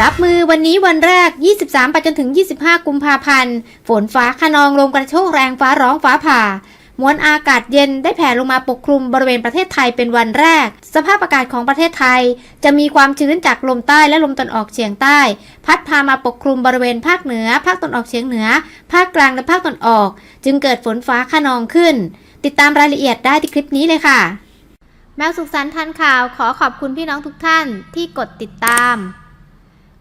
รับมือวันนี้วันแรก 23 ไปจนถึง 25 กุมภาพันธ์ ฝนฟ้าขนองลมกระโชกแรงฟ้าร้องฟ้าผ่า มวลอากาศเย็นได้แผ่ลงมาปกคลุมบริเวณประเทศไทยเป็นวันแรก สภาพอากาศของประเทศไทย จะมีความชื้นจากลมใต้และลมตะวันออกเฉียงใต้ พัดพามาปกคลุมบริเวณภาคเหนือ ภาคตะวันออกเฉียงเหนือ ภาคกลางและภาคตะวันออก จึงเกิดฝนฟ้าขนองขึ้น ติดตามรายละเอียดได้ที่คลิปนี้เลยค่ะ แมวสุขสันต์ทันข่าวขอขอบคุณพี่น้องทุกท่านที่กดติดตาม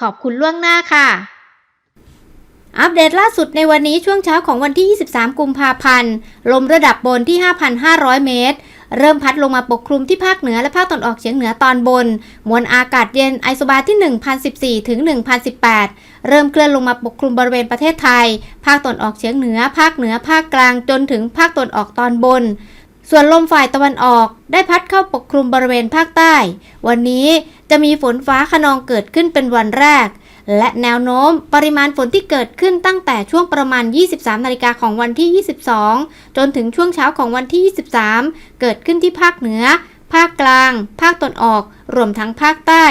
ขอบคุณล่วงหน้าค่ะ อัปเดตล่าสุดในวันนี้ช่วงเช้าของวันที่ 23 กุมภาพันธ์ ลมระดับบนที่ 5,500 เมตร เริ่มพัดลงมาปกคลุมที่ภาคเหนือและภาคตะวันออกเฉียงเหนือตอนบน มวลอากาศเย็นไอโซบาที่ 1,014 ถึง 1,018 เริ่มเคลื่อนลงมาปกคลุมบริเวณประเทศไทย ภาคตะวันออกเฉียงเหนือ ภาคเหนือ ภาคกลาง จนถึงภาคตะวันออกตอนบน ส่วนลมฝ่ายตะวันออกได้พัดเข้าปกคลุมบริเวณภาคใต้ วันนี้จะมีฝนฟ้าขนองเกิดขึ้นเป็นวันแรก และแนวโน้มปริมาณฝนที่เกิดขึ้นตั้งแต่ช่วงประมาณ 23 นาฬิกาของวันที่ 22 จนถึงช่วงเช้าของวันที่ 23 เกิดขึ้นที่ภาคเหนือ ภาคกลาง ภาคตะวันออก รวมทั้งภาคใต้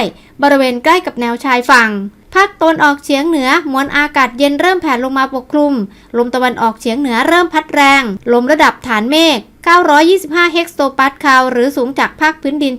บริเวณใกล้กับแนวชายฝั่ง ภาคตะวันออกเฉียงเหนือมวลอากาศเย็นเริ่มแผ่ลงมาปกคลุม ลมตะวันออกเฉียงเหนือเริ่มพัดแรง ลมระดับฐานเมฆ 925 เฮกโตปาสคาล หรือสูงจากภาคพื้นดิน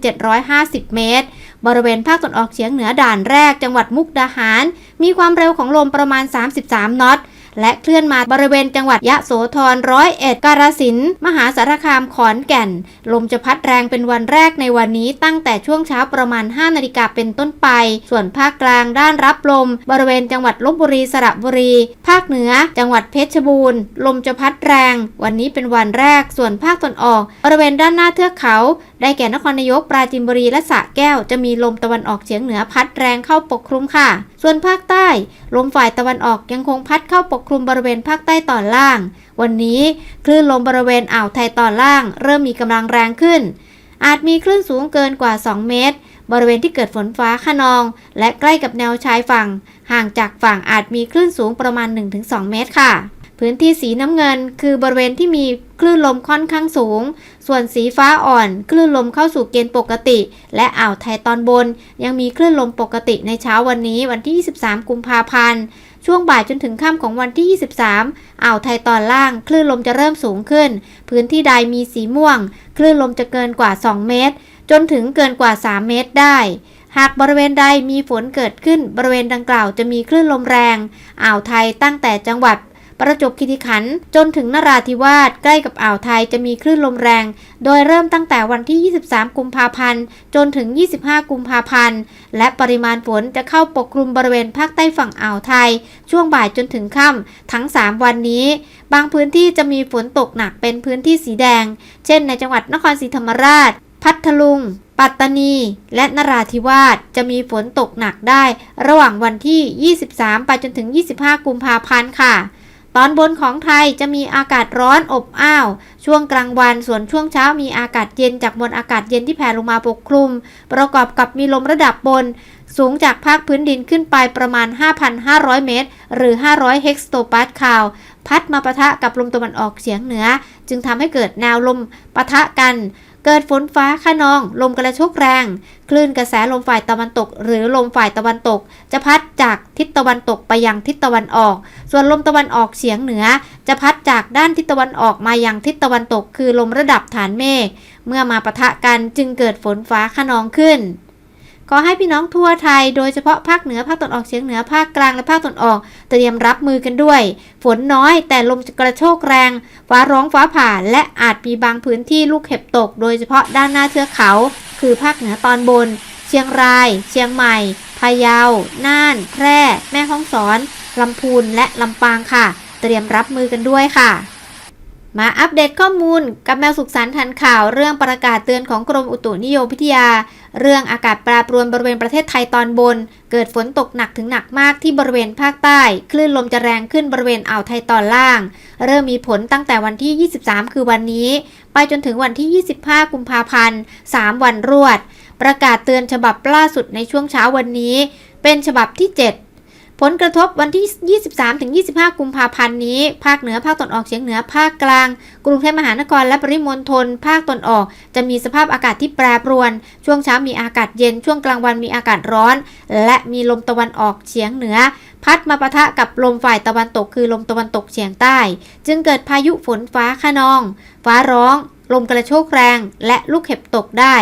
750 เมตร บริเวณภาคตะวันออกเฉียงเหนือด่านแรก จังหวัดมุกดาหาร มีความเร็วของลมประมาณ 33 นอต และเคลื่อนมาบริเวณจังหวัดยะโสธรร้อยเอ็ดกาฬสินธุ์มหาสารคามขอนแก่น ลมจะพัดแรงเป็นวันแรกในวันนี้ตั้งแต่ช่วงเช้าประมาณ 5 นาฬิกาเป็นต้นไป ส่วนภาคกลางด้านรับลม บริเวณจังหวัดลบบุรีสระบุรี ภาคเหนือ จังหวัดเพชรบูรณ์ ลมจะพัดแรง วันนี้เป็นวันแรก ส่วนภาคตะวันออก บริเวณด้านหน้าเทือกเขา ได้แก่นครนายกปราจีนบุรีและสระแก้ว จะมีลมตะวันออกเฉียงเหนือพัดแรงเข้าปกคลุมค่ะ ส่วนภาคใต้ ลมฝ่ายตะวันออกยังคงพัดเข้าปกคลุมบริเวณภาคใต้ตอนล่าง วันนี้คลื่นลมบริเวณอ่าวไทยตอนล่าง เริ่มมีกำลังแรงขึ้น อาจมีคลื่นสูงเกินกว่า 2 เมตร บริเวณที่เกิดฝนฟ้าขนอง และใกล้กับแนวชายฝั่ง ห่างจากฝั่งอาจมีคลื่นสูงประมาณ 1-2 เมตรค่ะ พื้นที่สีน้ำเงิน คือบริเวณที่มีคลื่นลมค่อนข้างสูง ส่วนสีฟ้าอ่อน คลื่นลมเข้าสู่เกณฑ์ปกติ และอ่าวไทยตอนบน ยังมีคลื่นลมปกติในเช้าวันนี้วันที่ 23 กุมภาพันธ์ช่วงบ่ายจนถึงค่ำของวันที่ 23 อ่าวไทยตอนล่าง คลื่นลมจะเริ่มสูงขึ้น พื้นที่ใดมีสีม่วง คลื่นลมจะเกินกว่า 2 เมตร จนถึงเกินกว่า 3 เมตรได้ หากบริเวณใดมีฝนเกิดขึ้น บริเวณดังกล่าวจะมีคลื่นลมแรง อ่าวไทยตั้งแต่จังหวัด ประจวบคีรีขันธ์จนถึงนราธิวาสใกล้กับอ่าวไทยจะมีคลื่นลมแรง โดยเริ่มตั้งแต่วันที่ 23 กุมภาพันธ์ จนถึง 25 กุมภาพันธ์ และปริมาณฝนจะเข้าปกคลุมบริเวณภาคใต้ฝั่งอ่าวไทย ช่วงบ่ายจนถึงค่ำทั้ง 3 วันนี้ บางพื้นที่จะมีฝนตกหนักเป็นพื้นที่สีแดง เช่น ในจังหวัดนครศรีธรรมราช พัทลุงปัตตานี และนราธิวาสจะมีฝนตกหนักได้ ระหว่างวันที่ 23 ไปจนถึง 25 กุมภาพันธ์ค่ะ ตอนบนของไทยจะมีอากาศร้อนอบอ้าว ช่วงกลางวัน ส่วนช่วงเช้ามีอากาศเย็นจากมวลอากาศเย็นที่แผ่ลงมาปกคลุม ประกอบกับมีลมระดับบน สูงจากภาคพื้นดินขึ้นไปประมาณ 5,500 เมตร หรือ 500 เฮกโตปาสคาล พัดมาปะทะกับลมตะวันออกเฉียงเหนือ จึงทำให้เกิดแนวลมปะทะกัน เกิดฝนฟ้าขนอง ลมกระโชกแรง คลื่นกระแสลมฝ่ายตะวันตก หรือลมฝ่ายตะวันตก จะพัดจากทิศตะวันตกไปยังทิศตะวันออก ส่วนลมตะวันออกเฉียงเหนือ จะพัดจากด้านทิศตะวันออกมายังทิศตะวันตก คือลมระดับฐานเมฆ เมื่อมาปะทะกันจึงเกิดฝนฟ้าขนองขึ้น ขอให้พี่น้องทั่วไทย โดยเฉพาะภาคเหนือภาคตะวันออกเฉียงเหนือภาคกลางและภาคตะวันออก เตรียมรับมือกันด้วย ฝนน้อยแต่ลมกระโชกแรง ฟ้าร้องฟ้าผ่าและอาจมีบางพื้นที่ลูกเห็บตก โดยเฉพาะด้านหน้าเทือกเขา คือภาคเหนือตอนบน เชียงราย เชียงใหม่พะเยา น่าน แพร่ แม่ฮ่องสอน ลำพูน และลำปางค่ะ เตรียมรับมือกันด้วยค่ะ มาอัปเดตข้อมูลกับแมวสุขสันต์ทันข่าวเรื่องประกาศเตือนของกรมอุตุนิยมวิทยา เรื่องอากาศแปรปรวนบริเวณประเทศไทยตอนบน เกิดฝนตกหนักถึงหนักมากที่บริเวณภาคใต้ คลื่นลมจะแรงขึ้นบริเวณอ่าวไทยตอนล่าง เริ่มมีผลตั้งแต่วันที่ 23 คือวันนี้ ไปจนถึงวันที่ 25 กุมภาพันธ์ 3 วันรวด ประกาศเตือนฉบับล่าสุดในช่วงเช้าวันนี้ เป็นฉบับที่ 7 ผลกระทบวันที่ 23-25 กุมภาพันธ์นี้ ภาคเหนือ ภาคตะวันออกเฉียงเหนือ ภาคกลาง กรุงเทพมหานคร และปริมณฑล ภาคตะวันออก จะมีสภาพอากาศที่แปรปรวน ช่วงเช้ามีอากาศเย็น ช่วงกลางวันมีอากาศร้อน และมีลมตะวันออกเฉียงเหนือ พัดมาปะทะกับลมฝ่ายตะวันตก คือลมตะวันตกเฉียงใต้ จึงเกิดพายุฝนฟ้าคะนอง ฟ้าร้อง ลมกระโชกแรงและลูกเห็บตกได้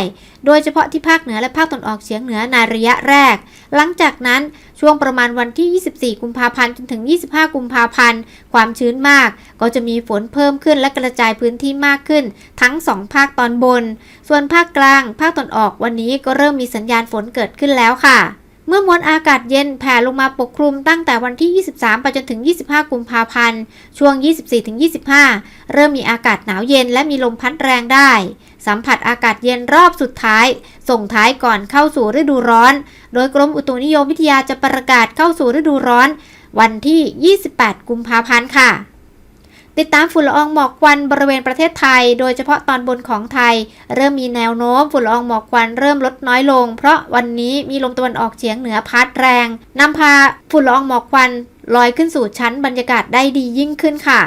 โดยเฉพาะที่ภาคเหนือและภาคตะวันออกเฉียงเหนือในระยะแรก หลังจากนั้นช่วงประมาณวันที่ 24 กุมภาพันธ์จนถึง 25 กุมภาพันธ์ ความชื้นมาก ก็จะมีฝนเพิ่มขึ้นและกระจายพื้นที่มากขึ้น ทั้ง 2 ภาคตอนบน ส่วนภาคกลาง ภาคตะวันออกวันนี้ก็เริ่มมีสัญญาณฝนเกิดขึ้นแล้วค่ะ เมื่อมวลอากาศเย็นแผ่ลงมาปกคลุมตั้งแต่วันที่ 23 ไปจนถึง 25 กุมภาพันธ์ ช่วง 24-25 เริ่มมีอากาศหนาวเย็นและมีลมพัดแรงได้ สัมผัสอากาศเย็นรอบสุดท้าย ส่งท้ายก่อนเข้าสู่ฤดูร้อน โดยกรมอุตุนิยมวิทยาจะประกาศเข้าสู่ฤดูร้อน วันที่ 28 กุมภาพันธ์ค่ะ ติดตามฝุ่นละอองหมอกควันบริเวณประเทศไทย โดยเฉพาะตอนบนของไทย เริ่มมีแนวโน้มฝุ่นละอองหมอกควันเริ่มลดน้อยลง เพราะวันนี้มีลมตะวันออกเฉียงเหนือพัดแรงนำพาฝุ่นละอองหมอกควันลอยขึ้นสู่ชั้นบรรยากาศได้ดียิ่งขึ้นค่ะ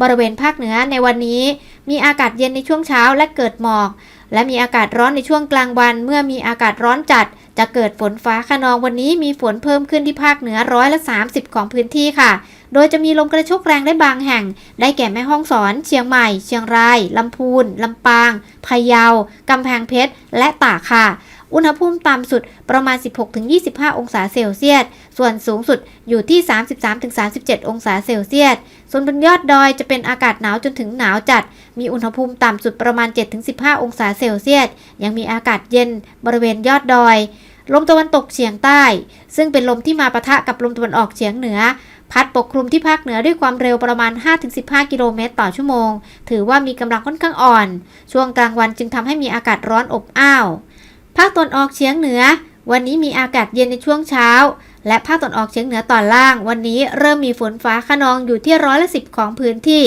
บริเวณภาคเหนือในวันนี้ มีอากาศเย็นในช่วงเช้าและเกิดหมอก และมีอากาศร้อนในช่วงกลางวัน เมื่อมีอากาศร้อนจัด จะเกิดฝนฟ้าคะนองวันนี้มีฝนเพิ่มขึ้นที่ภาคเหนือร้อยละ 30 ของพื้นที่ค่ะ โดยจะมีลมกระโชกแรงได้บางแห่ง ได้แก่แม่ฮ่องสอน เชียงใหม่ เชียงราย ลำพูน ลำปาง พะเยา กำแพงเพชร และตากค่ะ อุณหภูมิต่ำสุดประมาณ 16-25 องศาเซลเซียส ส่วนสูงสุดอยู่ที่ 33-37 องศาเซลเซียส ส่วนบนยอดดอยจะเป็นอากาศหนาวจนถึงหนาวจัด มีอุณหภูมิต่ำสุดประมาณ 7-15 องศาเซลเซียส ยังมีอากาศเย็นบริเวณยอดดอยลมตะวันตกเฉียงใต้ ซึ่งเป็นลมที่มาปะทะกับลมตะวันออกเฉียงเหนือ พัดปกคลุมที่ภาคเหนือด้วยความเร็วประมาณ 5-15 กิโลเมตรต่อชั่วโมง ถือว่ามีกำลังค่อนข้างอ่อน ช่วงกลางวันจึงทำให้มีอากาศร้อนอบอ้าว ภาคตะวันออกเฉียงเหนือ วันนี้มีอากาศเย็นในช่วงเช้า และภาคตะวันออกเฉียงเหนือตอนล่าง วันนี้เริ่มมีฝนฟ้าคะนองอยู่ที่ร้อยละสิบของพื้นที่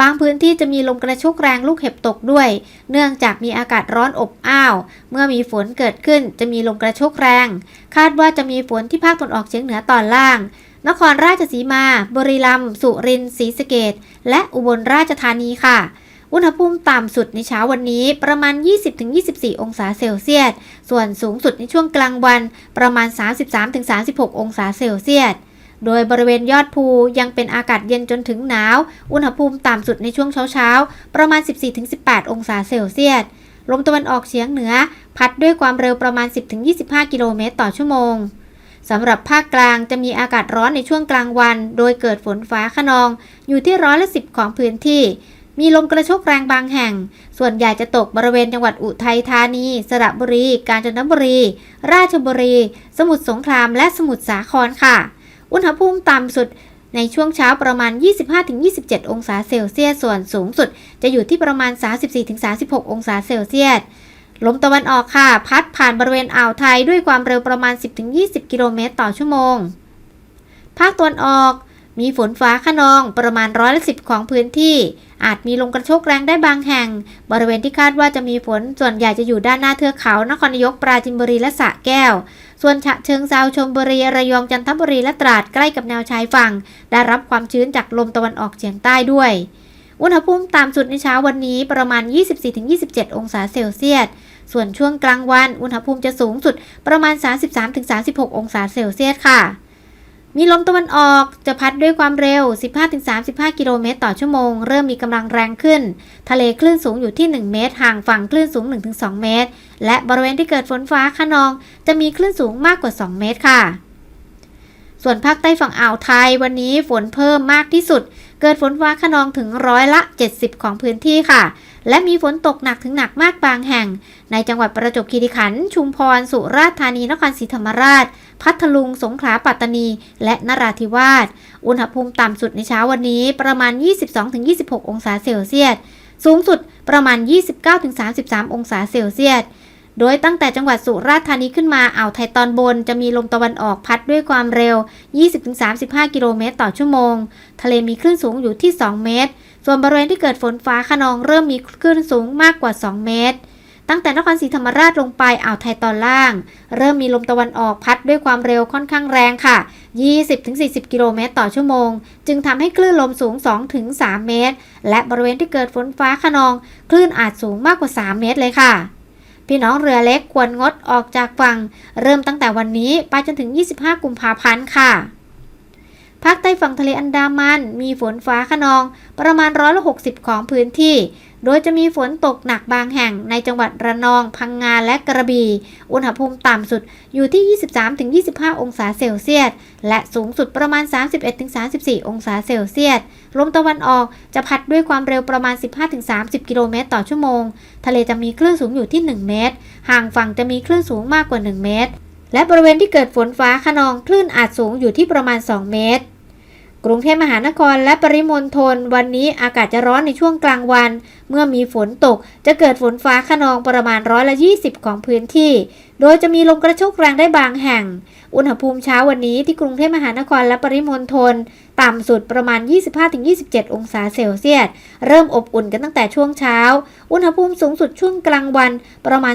บางพื้นที่จะมีลมกระโชกแรงลูกเห็บตกด้วย เนื่องจากมีอากาศร้อนอบอ้าว เมื่อมีฝนเกิดขึ้นจะมีลมกระโชกแรง คาดว่าจะมีฝนที่ภาคตะวันออกเฉียงเหนือตอนล่าง นครราชสีมาบริรัมย์ สุรินทร์ศรีสะเกดและอุบลราชธานีค่ะ อุณหภูมิต่ำสุดในเช้าวันนี้ประมาณ 20-24 องศาเซลเซียส ส่วนสูงสุดในช่วงกลางวันประมาณ 33-36 องศาเซลเซียส โดยบริเวณยอดภูยังเป็นอากาศเย็นจนถึงหนาว อุณหภูมิต่ำสุดในช่วงเช้าๆ ประมาณ 14-18 องศาเซลเซียส ลมตะวันออกเฉียงเหนือ พัดด้วยความเร็วประมาณ 10-25 กิโลเมตรต่อชั่วโมง สำหรับภาคกลางจะมีอากาศร้อนในช่วงกลางวัน โดยเกิดฝนฟ้าคะนอง อยู่ที่ร้อยละสิบของพื้นที่ มีลมกระโชกแรงบางแห่ง ส่วนใหญ่จะตกบริเวณจังหวัดอุทัยธานี สระบุรี กาญจนบุรี ราชบุรี สมุทรสงคราม และสมุทรสาครค่ะ อุณหภูมิต่ำสุดในช่วงเช้าประมาณ 25-27 องศาเซลเซียส ส่วนสูงสุด จะอยู่ที่ประมาณ 34-36 องศาเซลเซียส ลมตะวันออกค่ะ พัดผ่านบริเวณอ่าวไทยด้วยความเร็วประมาณ 10-20 กิโลเมตรต่อชั่วโมง ภาคตะวันออก มีฝนฟ้าคะนองประมาณร้อยละสิบของพื้นที่ อาจมีลมกระโชกแรงได้บางแห่ง บริเวณที่คาดว่าจะมีฝนส่วนใหญ่จะอยู่ด้านหน้าเทือกเขา นครนายกปราจินบุรีและสระแก้ว ส่วนฉะเชิงเซาชลบุรีระยองจันทบุรีและตราดใกล้กับแนวชายฝั่ง ได้รับความชื้นจากลมตะวันออกเฉียงใต้ด้วยอุณหภูมิต่ำสุดในเช้าวันนี้ประมาณ 24-27 องศาเซลเซียส ส่วนช่วงกลางวันอุณหภูมิจะสูงสุดประมาณ 33-36 องศาเซลเซียสค่ะ มีลมตะวันออกจะพัดด้วยความเร็ว 15-35 กิโลเมตรต่อชั่วโมง เริ่มมีกำลังแรงขึ้น ทะเลคลื่นสูงอยู่ที่ 1 เมตร ห่างฝั่งคลื่นสูง 1-2 เมตร และบริเวณที่เกิดฝนฟ้าคะนอง จะมีคลื่นสูงมากกว่า 2 เมตรค่ะส่วนภาคใต้ฝั่งอ่าวไทยวันนี้ฝนเพิ่มมากที่สุด เกิดฝนฟ้าขนองถึงร้อยละ 70 ของพื้นที่ค่ะ และมีฝนตกหนักถึงหนักมากบางแห่ง ในจังหวัดประจวบคีรีขันธ์ชุมพร สุราษฎร์ธานี นครศรีธรรมราช พัทลุง สงขลา ปัตตานี และนราธิวาส อุณหภูมิต่ำสุดในเช้าวันนี้ประมาณ 22-26 องศาเซลเซียส สูงสุดประมาณ 29-33 องศาเซลเซียส โดยตั้งแต่จังหวัดสุราษฎร์ธานีขึ้นมาอ่าวไทยตอนบนจะมีลมตะวันออกพัดด้วยความเร็ว 20-35 กิโลเมตรต่อชั่วโมง ทะเลมีคลื่นสูงอยู่ที่ 2 เมตร ส่วนบริเวณที่เกิดฝนฟ้าขนองเริ่มมีคลื่นสูงมากกว่า 2 เมตร ตั้งแต่นครศรีธรรมราชลงไปอ่าวไทยตอนล่าง เริ่มมีลมตะวันออกพัดด้วยความเร็วค่อนข้างแรงค่ะ 20-40 กิโลเมตรต่อชั่วโมง จึงทำให้คลื่นลมสูง 2-3 เมตร และบริเวณที่เกิดฝนฟ้าขนอง คลื่นอาจสูงมากกว่า 3 เมตรเลยค่ะ พี่น้องเรือเล็กควรงดออกจากฝั่ง เริ่มตั้งแต่วันนี้ไปจนถึง 25 กุมภาพันธ์ค่ะภาคใต้ฝั่งทะเลอันดามัน มีฝนฟ้าขนองประมาณร้อยละ60ของพื้นที่ โดยจะมีฝนตกหนักบางแห่งในจังหวัดระนอง พังงาและกระบี่ อุณหภูมิต่ำสุดอยู่ที่ 23-25 องศาเซลเซียส และสูงสุดประมาณ 31-34 องศาเซลเซียส ลมตะวันออกจะพัดด้วยความเร็วประมาณ 15-30 กิโลเมตรต่อชั่วโมง ทะเลจะมีคลื่นสูงอยู่ที่ 1 เมตร ห่างฝั่งจะมีคลื่นสูงมากกว่า 1 เมตร และบริเวณที่เกิดฝนฟ้าขนองคลื่นอาจสูงอยู่ที่ประมาณ 2 เมตร กรุงเทพมหานครและปริมณฑลวันนี้อากาศจะร้อนในช่วงกลางวัน เมื่อมีฝนตกจะเกิดฝนฟ้าขนองประมาณร้อยละ20 ของพื้นที่ โดยจะมีลมกระโชกแรงได้บางแห่ง อุณหภูมิเช้าวันนี้ที่กรุงเทพมหานครและปริมณฑลต่ำสุดประมาณ 25-27 องศาเซลเซียส เริ่มอบอุ่นกันตั้งแต่ช่วงเช้า อุณหภูมิสูงสุดช่วงกลางวันประมาณ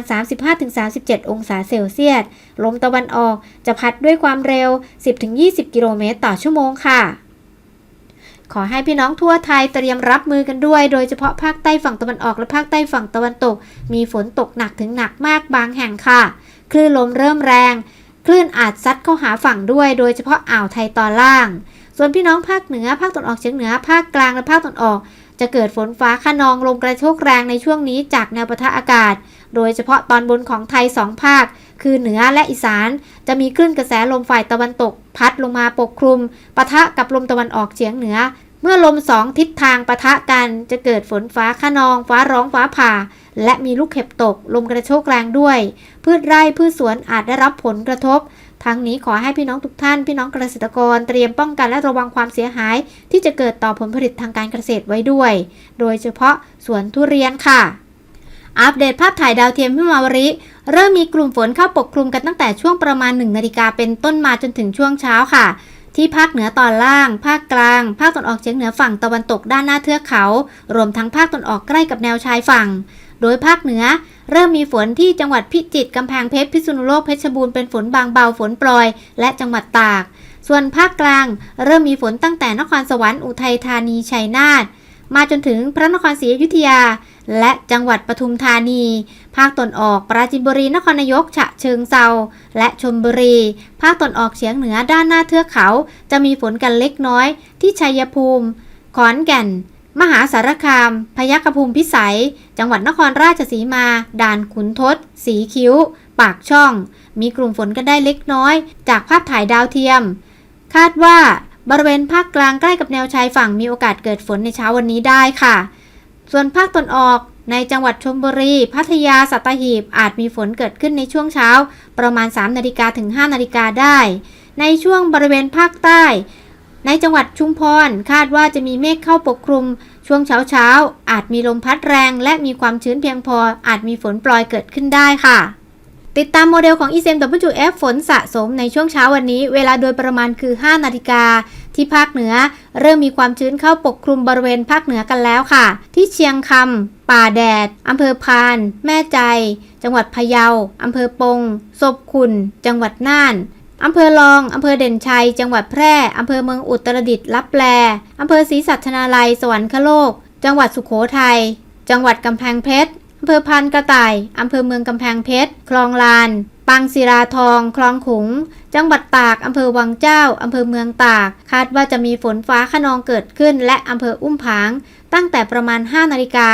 35-37 องศาเซลเซียส ลมตะวันออกจะพัดด้วยความเร็ว 10-20 กิโลเมตรต่อชั่วโมงค่ะ ขอให้พี่น้องทั่วไทยเตรียมรับมือกันด้วย โดยเฉพาะภาคใต้ฝั่งตะวันออกและภาคใต้ฝั่งตะวันตก มีฝนตกหนักถึงหนักมากบางแห่งค่ะ คลื่นลมเริ่มแรง คลื่นอาจซัดเข้าหาฝั่งด้วย โดยเฉพาะอ่าวไทยตอนล่าง ส่วนพี่น้องภาคเหนือ ภาคตะวันออกเฉียงเหนือ ภาคกลางและภาคตะวันออก จะเกิดฝนฟ้าขนองลมกระโชกแรงในช่วงนี้จากแนวปะทะอากาศ โดยเฉพาะตอนบนของไทยสองภาค คือเหนือและอีสาน จะมีคลื่นกระแสลมฝ่ายตะวันตก พัดลงมาปกคลุมปะทะกับลมตะวันออกเฉียงเหนือ เมื่อลมสองทิศทางปะทะกันจะเกิดฝนฟ้าขนอง ฟ้าร้องฟ้าผ่า และมีลูกเห็บตก ลมกระโชกแรงด้วย พืชไร่พืชสวนอาจได้รับผลกระทบ ทั้งนี้ขอให้พี่น้องทุกท่าน พี่น้องเกษตรกรเตรียมป้องกันและระวังความเสียหาย ที่จะเกิดต่อผลผลิตทางการเกษตรไว้ด้วย โดยเฉพาะสวนทุเรียนค่ะ อัปเดตภาพถ่ายดาวเทียมพิมาวริเริ่มมีกลุ่มฝนเข้าปกคลุมกันตั้งแต่ช่วงประมาณ1นาฬิกาเป็นต้นมาจนถึงช่วงเช้าค่ะ ที่ภาคเหนือตอนล่าง ภาคกลาง ภาคตะวันออกเฉียงเหนือฝั่งตะวันตกด้านหน้าเทือกเขา รวมทั้งภาคตะวันออกใกล้กับแนวชายฝั่ง โดยภาคเหนือ เริ่มมีฝนที่จังหวัดพิจิตรกำแพงเพชรพิษณุโลกเพชรบูรณ์เป็นฝนบางเบาฝนโปรยและจังหวัดตาก ส่วนภาคกลาง เริ่มมีฝนตั้งแต่นครสวรรค์อุทัยธานีชัยนาทมาจนถึงพระนครศรีอยุธยา และจังหวัดปทุมธานี ภาคตนออกปราจีนบุรีนครนายก ฉะเชิงเซาและชลบุรี ภาคตนออกเฉียงเหนือด้านหน้าเทือกเขา จะมีฝนกันเล็กน้อย ที่ชัยภูมิ ขอนแก่น มหาสารคาม พยัคฆภูมิพิสัย จังหวัดนครราชสีมา ด่านขุนทดสีคิ้ว ปากช่อง มีกลุ่มฝนกันได้เล็กน้อย จากภาพถ่ายดาวเทียม คาดว่าบริเวณภาคกลางใกล้กับแนวชายฝั่งมีโอกาสเกิดฝนในเช้าวันนี้ได้ค่ะ ส่วนภาคตนออกในจังหวัดชลบุรี พัทยา สัตหีบ อาจมีฝนเกิดขึ้นในช่วงเช้า ประมาณ 3 นาฬิกาถึง 5 นาฬิกาได้ ในช่วงบริเวณภาคใต้ ในจังหวัดชุมพรคาดว่าจะมีเมฆเข้าปกคลุม ช่วงเช้าเช้าอาจมีลมพัดแรงและมีความชื้นเพียงพอ อาจมีฝนปลอยเกิดขึ้นได้ค่ะ ติดตามโมเดลของ ECMWF ฝนสะสมในช่วงเช้าวันนี้ เวลาโดยประมาณคือ 5 นาฬิกาที่ภาคเหนือ เริ่มมีความชื้นเข้าปกคลุมบริเวณภาคเหนือกันแล้วค่ะ ที่เชียงคำป่าแดดอำเภอพาน แม่ใจ จังหวัดพะเยาอำเภอปงศพขุนจังหวัดน่าน อำเภอลอง อำเภอเด่นชัย จังหวัดแพร่ อำเภอเมืองอุตรดิตถ์ลับแล อำเภอศรีสัชนาลัย สวรรคโลก จังหวัดสุโขทัย จังหวัดกำแพงเพชร อำเภอพันกระต่าย อำเภอเมืองกำแพงเพชร คลองลาน ปางศิราทอง คลองขุง จังหวัดตาก อำเภอวังเจ้า อำเภอเมืองตาก คาดว่าจะมีฝนฟ้าขนองเกิดขึ้น และอำเภออุ้มผาง ตั้งแต่ประมาณ 5 นาฬิกา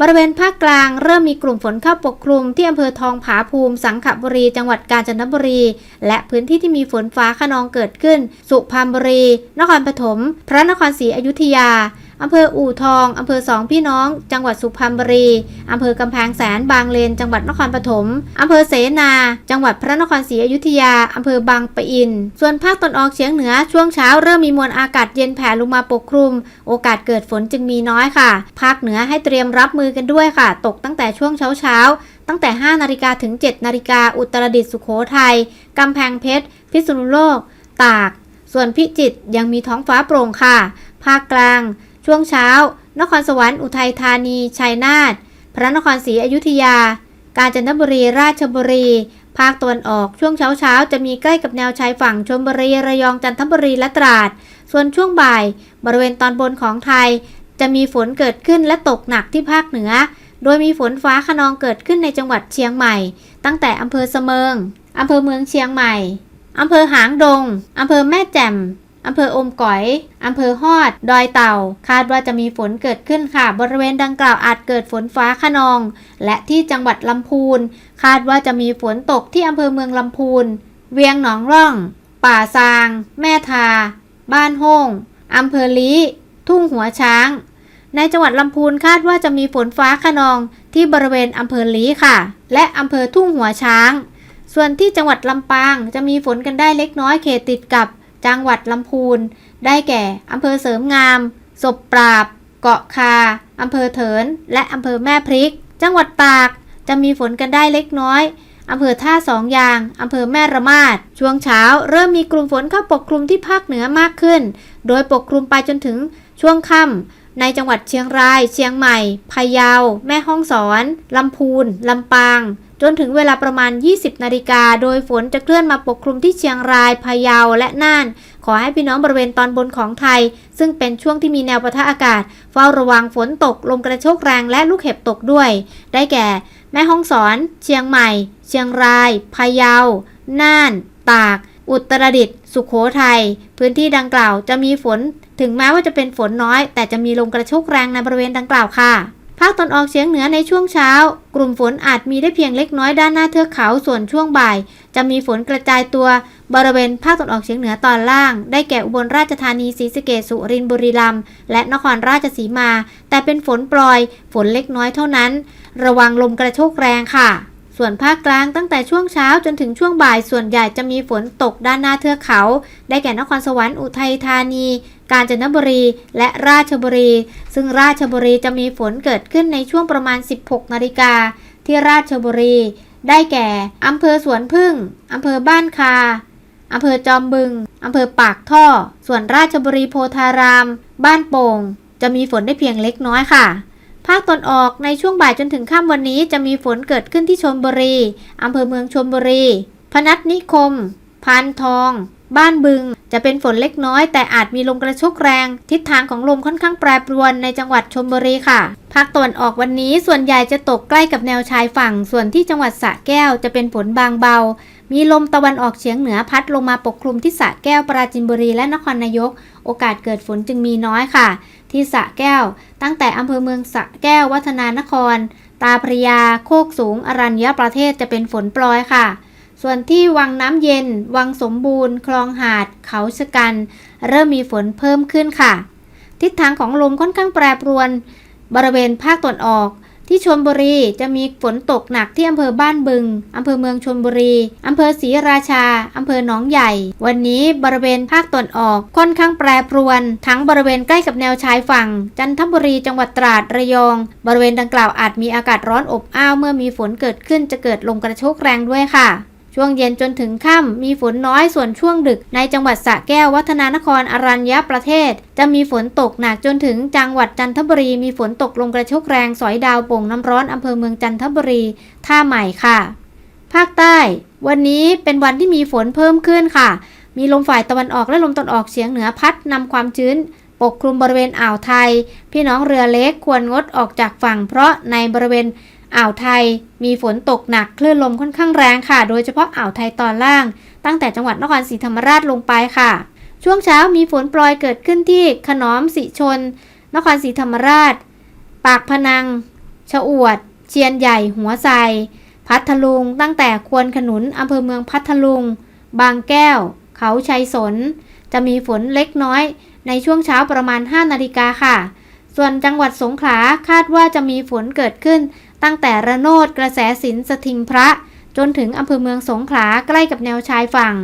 บริเวณภาคกลางเริ่มมีกลุ่มฝนเข้าปกคลุมที่อำเภอทองผาภูมิ สังขบุรี จังหวัดกาญจนบุรี และพื้นที่ที่มีฝนฟ้าขนองเกิดขึ้น สุพรรณบุรี นครปฐม พระนครศรีอยุธยา อำเภออู่ทอง อำเภอสองพี่น้อง จังหวัดสุพรรณบุรี อำเภอกำแพงแสน บางเลน จังหวัดนครปฐม อำเภอเสนา จังหวัดพระนครศรีอยุธยา อำเภอบางปะอิน ส่วนภาคตะวันออกเฉียงเหนือ ช่วงเช้าเริ่มมีมวลอากาศเย็นแผ่ลงมาปกคลุม โอกาสเกิดฝนจึงมีน้อยค่ะ ภาคเหนือให้เตรียมรับมือกันด้วยค่ะ ตกตั้งแต่ช่วงเช้าเช้าตั้งแต่ 5 นาฬิกาถึง 7 นาฬิกา อุตรดิตถ์สุโขทัย กำแพงเพชร พิษณุโลก ตาก ส่วนพิจิตรยังมีท้องฟ้าโปร่งค่ะ ภาคกลาง ช่วงเช้า นครสวรรค์อุทัยธานี ชัยนาท พระนครศรีอยุธยา กาญจนบุรี ราชบุรี ภาคตะวันออก ช่วงเช้าเช้าจะมีใกล้กับแนวชายฝั่งชลบุรี ระยอง จันทบุรี และตราด ส่วนช่วงบ่าย บริเวณตอนบนของไทย จะมีฝนเกิดขึ้นและตกหนักที่ภาคเหนือ โดยมีฝนฟ้าขนองเกิดขึ้นในจังหวัดเชียงใหม่ ตั้งแต่อำเภอเสมิงอำเภอเมืองเชียงใหม่อำเภอหางดงอำเภอแม่แจ่ม อำเภออมก๋อยอำเภอฮอด ดอยเต่า คาดว่าจะมีฝนเกิดขึ้นค่ะ บริเวณดังกล่าวอาจเกิดฝนฟ้าขนอง และที่จังหวัดลำพูน คาดว่าจะมีฝนตกที่อำเภอเมืองลำพูน เวียงหนองร่อง ป่าซาง แม่ทา บ้านโฮ่งอำเภอลี้ทุ่งหัวช้าง ในจังหวัดลำพูนคาดว่าจะมีฝนฟ้าขนองที่บริเวณอำเภอลี้ค่ะ และอำเภอทุ่งหัวช้าง ส่วนที่จังหวัดลำปางจะมีฝนกันได้เล็กน้อยเขตติดกับ จังหวัดลำพูน ได้แก่อำเภอเสริมงาม ศพปราบ เกาะคาอำเภอเถิน และอำเภอแม่พริก จังหวัดตาก จะมีฝนกันได้เล็กน้อยอำเภอท่าสองยางอำเภอแม่ระมาด ช่วงเช้าเริ่มมีกลุ่มฝนเข้าปกคลุมที่ภาคเหนือมากขึ้น โดยปกคลุมไปจนถึงช่วงค่ำในจังหวัดเชียงราย เชียงใหม่ พะเยา แม่ฮ่องสอน ลำพูน ลำปาง จนถึงเวลาประมาณ 20 นาฬิกา โดยฝนจะเคลื่อนมาปกคลุมที่เชียงราย พะเยา และน่าน ขอให้พี่น้องบริเวณตอนบนของไทย ซึ่งเป็นช่วงที่มีแนวปะทะอากาศ เฝ้าระวังฝนตก ลมกระโชกแรงและลูกเห็บตกด้วย ได้แก่ แม่ฮ่องสอน เชียงใหม่ เชียงราย พะเยา น่าน ตาก อุตรดิตถ์ สุขโขทัย พื้นที่ดังกล่าวจะมีฝน ถึงแม้ว่าจะเป็นฝนน้อย แต่จะมีลมกระโชกแรงในบริเวณดังกล่าวค่ะ ภาคตอนออกเฉียงเหนือในช่วงเช้า กลุ่มฝนอาจมีได้เพียงเล็กน้อยด้านหน้าเทือกเขา ส่วนช่วงบ่าย จะมีฝนกระจายตัวบริเวณภาคตอนออกเฉียงเหนือตอนล่าง ได้แก่อุบลราชธานีศรีสะเกษสุรินทร์บุรีรัมย์และนครราชสีมา แต่เป็นฝนโปรยฝนเล็กน้อยเท่านั้น ระวังลมกระโชกแรงค่ะ ส่วนภาคกลางตั้งแต่ช่วงเช้าจนถึงช่วงบ่ายส่วนใหญ่จะมีฝนตกด้านหน้าเทือกเขา ได้แก่นครสวรรค์อุทัยธานี กาญจนบุรี และราชบุรี ซึ่งราชบุรีจะมีฝนเกิดขึ้นในช่วงประมาณ 16 นาฬิกา ที่ราชบุรี ได้แก่อำเภอสวนพึ่งอำเภอบ้านคาอำเภอจอมบึงอำเภอปากท่อ ส่วนราชบุรีโพธาราม บ้านโป่ง จะมีฝนได้เพียงเล็กน้อยค่ะ ภาคตอนออกในช่วงบ่ายจนถึงค่ำวันนี้จะมีฝนเกิดขึ้นที่ชลบุรี อำเภอเมืองชลบุรี พนัสนิคม พานทอง บ้านบึง จะเป็นฝนเล็กน้อย แต่อาจมีลมกระโชกแรง ทิศทางของลมค่อนข้างแปรปรวนในจังหวัดชลบุรีค่ะ ภาคตะวันออกวันนี้ส่วนใหญ่จะตกใกล้กับแนวชายฝั่ง ส่วนที่จังหวัดสระแก้วจะเป็นฝนบางเบา มีลมตะวันออกเฉียงเหนือพัดลงมาปกคลุมที่สระแก้วปราจินบุรีและนครนายก โอกาสเกิดฝนจึงมีน้อยค่ะ ที่สะแก้ว ตั้งแต่อำเภอเมืองสะแก้ววัฒนานคร ตาพระยา โคกสูง อรัญญประเทศจะเป็นฝนปลอยค่ะ ส่วนที่วังน้ำเย็น วังสมบูรณ์ คลองหาด เขาชะกัน เริ่มมีฝนเพิ่มขึ้นค่ะ ทิศทางของลมค่อนข้างแปรปรวน บริเวณภาคตะวันออก ที่ชนบุรีจะมีฝนตกหนักที่อำเภอบ้านบึง อำเภอเมืองชนบุรี อำเภอศรีราชา อำเภอหนองใหญ่ วันนี้บริเวณภาคตะวันออกค่อนข้างแปรปรวน ทั้งบริเวณใกล้กับแนวชายฝั่ง จันทบุรีจังหวัดตราดระยอง บริเวณดังกล่าวอาจมีอากาศร้อนอบอ้าวเมื่อมีฝนเกิดขึ้นจะเกิดลมกระโชกแรงด้วยค่ะ ช่วงเย็นจนถึงค่ำมีฝนน้อยส่วนช่วงดึก ในจังหวัดสระแก้ววัฒนานครอรัญญประเทศ จะมีฝนตกหนักจนถึงจังหวัดจันทบุรีมีฝนตกลงกระโชกแรงสอยดาวโป่งน้ำร้อนอำเภอเมืองจันทบุรี ท่าใหม่ค่ะ ภาคใต้ วันนี้เป็นวันที่มีฝนเพิ่มขึ้นค่ะ มีลมฝ่ายตะวันออกและลมตะวันออกเฉียงเหนือพัดนำความชื้นปกคลุมบริเวณอ่าวไทย พี่น้องเรือเล็กควรงดออกจากฝั่งเพราะในบริเวณ อ่าวไทยมีฝนตกหนักคลื่นลมค่อนข้างแรงค่ะ โดยเฉพาะอ่าวไทยตอนล่าง ตั้งแต่จังหวัดนครศรีธรรมราชลงไปค่ะ ช่วงเช้ามีฝนโปรยเกิดขึ้นที่ขนอมสิชน นครศรีธรรมราช ปากพนัง ชะอวด เชียนใหญ่ หัวไซพัทลุง ตั้งแต่ควนขนุนอำเภอเมืองพัทลุง บางแก้ว เขาชัยสน จะมีฝนเล็กน้อย ในช่วงเช้าประมาณ 5 นาฬิกาค่ะ ส่วนจังหวัดสงขลาคาดว่าจะมีฝนเกิดขึ้น ตั้งแต่ระโนดกระแสสินสถิงพระ จนถึงอำเภอเมืองสงขลาใกล้กับแนวชายฝั่ง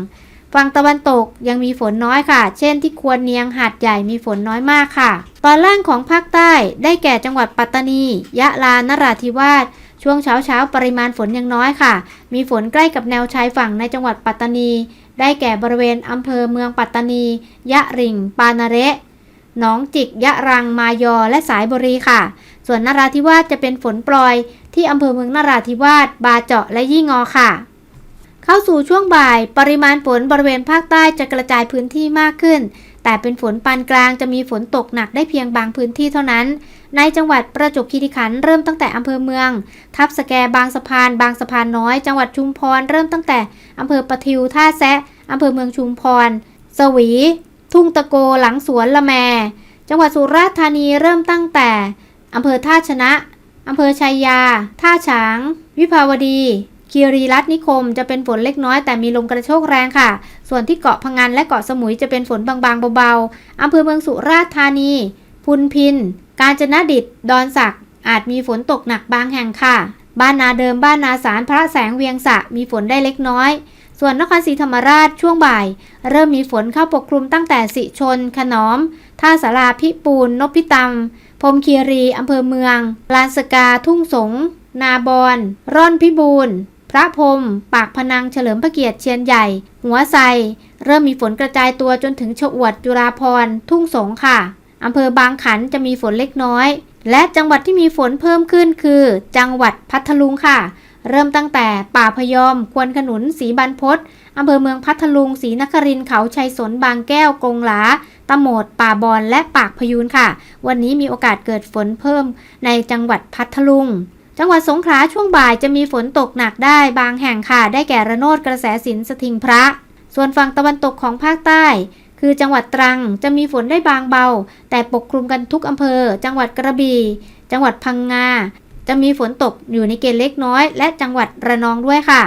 ฝั่งตะวันตกยังมีฝนน้อยค่ะ เช่นที่ควรเนียงหาดใหญ่มีฝนน้อยมากค่ะ ตอนล่างของภาคใต้ได้แก่จังหวัดปัตตานี ยะลานราธิวาสช่วงเช้าเช้าปริมาณฝนยังน้อยค่ะ มีฝนใกล้กับแนวชายฝั่งในจังหวัดปัตตานี ได้แก่บริเวณอำเภอเมืองปัตตานี ยะริง ปานาเระหนองจิก ยะรัง มายอ และสายบุรีค่ะ ส่วนนราธิวาสจะเป็นฝนปลอย ที่อำเภอเมืองนราธิวาส บาเจาะและยี่งอค่ะ เข้าสู่ช่วงบ่าย ปริมาณฝนบริเวณภาคใต้จะกระจายพื้นที่มากขึ้น แต่เป็นฝนปานกลางจะมีฝนตกหนักได้เพียงบางพื้นที่เท่านั้น ในจังหวัดประจวบคีรีขันธ์เริ่มตั้งแต่อำเภอเมือง ทับสแกบางสะพาน บางสะพานน้อย จังหวัดชุมพรเริ่มตั้งแต่อำเภอปะทิวท่าแซะอำเภอเมืองชุมพร สวี ทุ่งตะโกหลังสวนละแม จังหวัดสุราษฎร์ธานีเริ่มตั้งแต่ อำเภอท่าชนะ อำเภอชัยยา ท่าฉาง วิภาวดี คีรีรัตนนิคม จะเป็นฝนเล็กน้อยแต่มีลมกระโชกแรงค่ะ ส่วนที่เกาะพังงานและเกาะสมุยจะเป็นฝนบางๆเบาๆ อำเภอเมืองสุราษฎร์ธานี พุนพิน กาญจนดิต ดอนสัก อาจมีฝนตกหนักบางแห่งค่ะ บ้านนาเดิมบ้านนาสารพระแสงเวียงสะมีฝนได้เล็กน้อย ส่วนนครศรีธรรมราชช่วงบ่าย เริ่มมีฝนเข้าปกคลุมตั้งแต่สิชน ขนอม ท่าสาราพิปูนนพิตำ พรมคีรีอำเภอเมือง ลานสกาทุ่งสง นาบอน ร่อนพิบูลพระพรมปากพนังเฉลิมพระเกียรติเชียนใหญ่ หัวไซเริ่มมีฝนกระจายตัวจนถึงชอวดจุฬาพรทุ่งสงค่ะอำเภอบางขันจะมีฝนเล็กน้อย และจังหวัดที่มีฝนเพิ่มขึ้นคือ จังหวัดพัทลุงค่ะ เริ่มตั้งแต่ป่าพยอม ควนขนุน สีบรรพตอำเภอเมืองพัทลุงศรีนครินเขาชัยสน บางแก้ว กงหลา ตะโหมด ป่าบอนและปากพยูนค่ะ วันนี้มีโอกาสเกิดฝนเพิ่มในจังหวัดพัทลุง จังหวัดสงขลาช่วงบ่ายจะมีฝนตกหนักได้บางแห่งค่ะ ได้แก่ระโนดกระแสสินสถิงพระ ส่วนฝั่งตะวันตกของภาคใต้คือจังหวัดตรังจะมีฝนได้บางเบา แต่ปกคลุมกันทุกอำเภอ จังหวัดกระบี่ จังหวัดพังงา จะมีฝนตกอยู่ในเกณฑ์เล็กน้อย และจังหวัดระนองด้วยค่ะ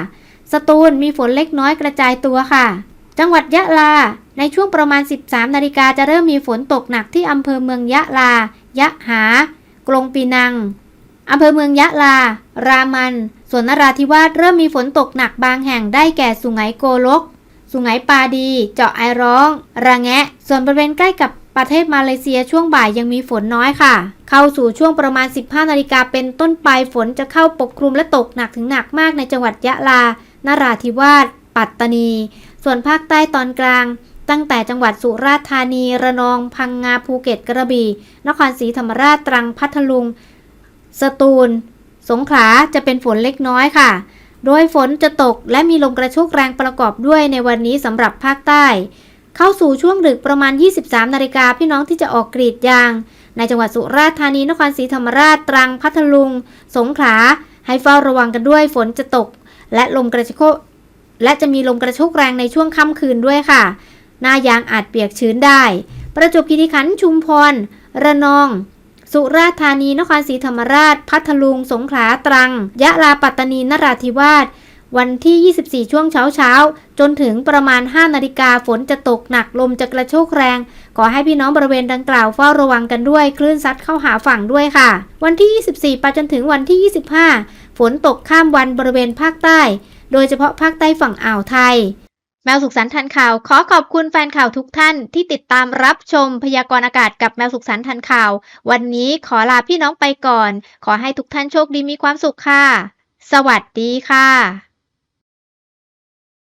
สตูลมีฝนเล็กน้อยกระจายตัวค่ะ จังหวัดยะลา ในช่วงประมาณ 13 นาฬิกาจะเริ่มมีฝนตกหนักที่อำเภอเมืองยะลา ยะหา กรงปีนังอำเภอเมืองยะลา รามัน ส่วนนราธิวาสเริ่มมีฝนตกหนักบางแห่งได้แก่สุไหงโกลก สุไหงปาดี เจาะไอร้อง ระแงะ ส่วนบริเวณใกล้กับ ประเทศมาเลเซียช่วงบ่ายยังมีฝนน้อยค่ะ เข้าสู่ช่วงประมาณ 15 นาฬิกาเป็นต้นไปฝนจะเข้าปกคลุมและตกหนักถึงหนักมากในจังหวัดยะลา นราธิวาส ปัตตานี ส่วนภาคใต้ตอนกลาง ตั้งแต่จังหวัดสุราษฎร์ธานี ระนอง พังงา ภูเก็ต กระบี่ นครศรีธรรมราช ตรัง พัทลุง สตูล สงขลา จะเป็นฝนเล็กน้อยค่ะ โดยฝนจะตกและมีลมกระโชกแรงประกอบด้วยในวันนี้สำหรับภาคใต้ เข้าสู่ช่วงดึกประมาณ 23 นาฬิกาพี่น้องที่จะออกกรีดยาง ในจังหวัดสุราษฎร์ธานีนครศรีธรรมราชตรังพัทลุง สงขลาให้เฝ้าระวังกันด้วยฝนจะตก และลมกระโชกและจะมีลมกระโชกแรงในช่วงค่ำคืนด้วยค่ะ หน้ายางอาจเปียกชื้นได้ ประจวบคีรีขันธ์ชุมพร ระนอง สุราษฎร์ธานีนครศรีธรรมราช พัทลุง สงขลาตรัง ยะลาปัตตานีนราธิวาส วันที่ 24 ช่วงเช้าเช้าจนถึงประมาณ 5 นาฬิกาฝนจะตกหนักลมจะกระโชกแรง ขอให้พี่น้องบริเวณดังกล่าวเฝ้าระวังกันด้วยคลื่นซัดเข้าหาฝั่งด้วยค่ะ วันที่ 24 ไปจนถึงวันที่ 25 ฝนตกข้ามวันบริเวณภาคใต้ โดยเฉพาะภาคใต้ฝั่งอ่าวไทย แมวสุขสันต์ทันข่าว ขอขอบคุณแฟนข่าวทุกท่านที่ติดตามรับชมพยากรณ์อากาศกับแมวสุขสันต์ทันข่าว วันนี้ขอลาพี่น้องไปก่อน ขอให้ทุกท่านโชคดีมีความสุขค่ะ สวัสดีค่ะ